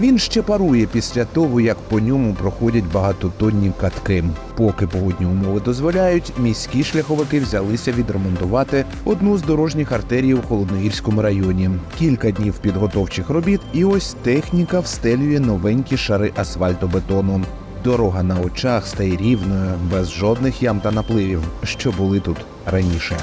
Він ще парує після того, як по ньому проходять багатотонні катки. Поки погодні умови дозволяють, міські шляховики взялися відремонтувати одну з дорожніх артерій у Холодноїрському районі. Кілька днів підготовчих робіт, і ось техніка встелює новенькі шари асфальтобетону. Дорога на очах стає рівною, без жодних ям та напливів, що були тут раніше.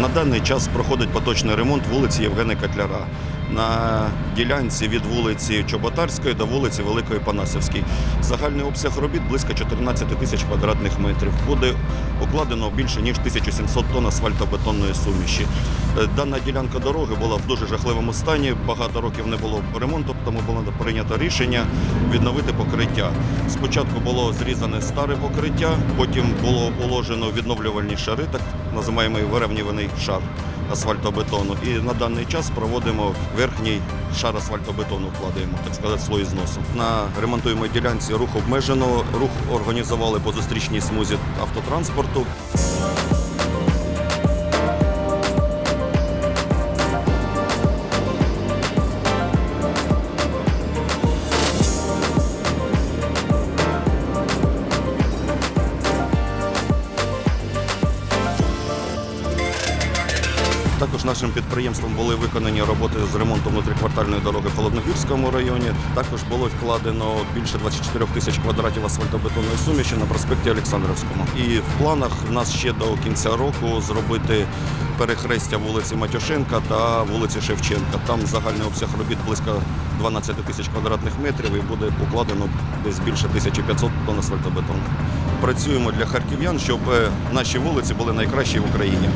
На даний час проходить поточний ремонт вулиці Євгена Котляра на ділянці від вулиці Чоботарської до вулиці Великої Панасівській. Загальний обсяг робіт близько 14 тисяч квадратних метрів. Буде укладено більше ніж 1700 тонн асфальтобетонної суміші. Е, Дана ділянка дороги була в дуже жахливому стані. Багато років не було ремонту, тому було прийнято рішення відновити покриття. Спочатку було зрізане старе покриття, потім було уложено відновлювальні шари, так називаємо вирівнюваний шар асфальтобетону. І на даний час проводимо верхній шар асфальтобетону, вкладаємо, так сказати, слой зносу. На ремонтуємій ділянці рух обмежено. Рух організували по зустрічній смузі автотранспорту. Також нашим підприємством були виконані роботи з ремонту внутріквартальної дороги в Холодногірському районі. Також було вкладено більше 24 тисяч квадратів асфальтобетонної суміші на проспекті Олександровському. І в планах в нас ще до кінця року зробити перехрестя вулиці Матюшенка та вулиці Шевченка. Там загальний обсяг робіт близько 12 тисяч квадратних метрів і буде укладено десь більше 1500 тонн асфальтобетону. Працюємо для харків'ян, щоб е, наші вулиці були найкращі в Україні.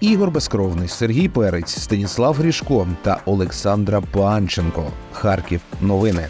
Ігор Безкровний, Сергій Перець, Станіслав Грішко та Олександра Панченко. Харків. Новини.